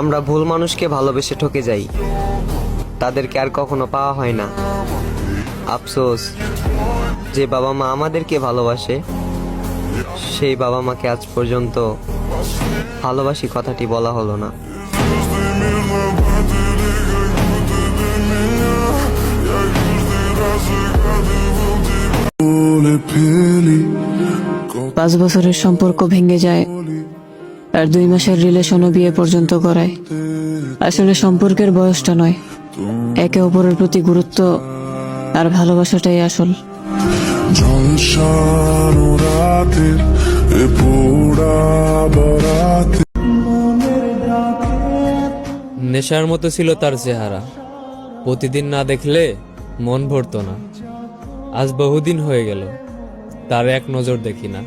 আমরা ভুল মানুষকে ভালোবেসে ঠকে যাই। তাদেরকে আর কখনো পাওয়া হয় না। আফসোস, যে বাবা মা আমাদেরকে ভালোবাসে, সেই বাবা মাকে আজ পর্যন্ত ভালোবাসি কথাটি বলা হলো না। পাঁচ বছরের সম্পর্ক ভেঙে যায়। আর দুই মাসের রিলেশনও বিয়ে পর্যন্ত করায়। আসলে সম্পর্কের বয়সটা নয়। একে অপরের প্রতি গুরুত্ব আর ভালোবাসাটাই আসল। নেশার মতো ছিল তার চেহারা। প্রতিদিন না দেখলে মন ভরতো না। আজ বহুদিন হয়ে গেল তার এক নজর দেখি না।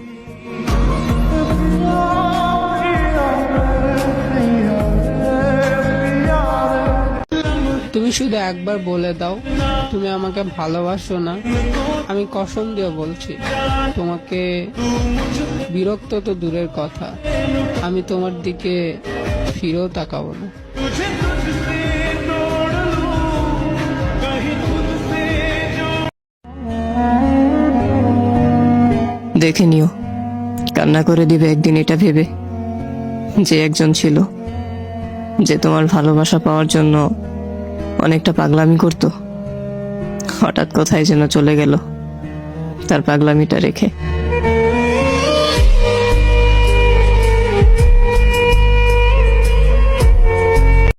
তুমি শুধু একবার বলে দাও, তুমি আমাকে ভালোবাসো না। আমি কসম দিয়ে বলছি, তোমাকে বিরক্ত তো দূরের কথা, আমি তোমার দিকে ফিরেও তাকাবো না। দেখে নিও, কান্না করে দিবে একদিন এটা ভেবে। যে একজন ছিল, যে তোমার ভালোবাসা পাওয়ার জন্য অনেকটা পাগলামি করত। হঠাৎ কোথায় যেন চলে গেল। তার পাগলামিটা রেখে।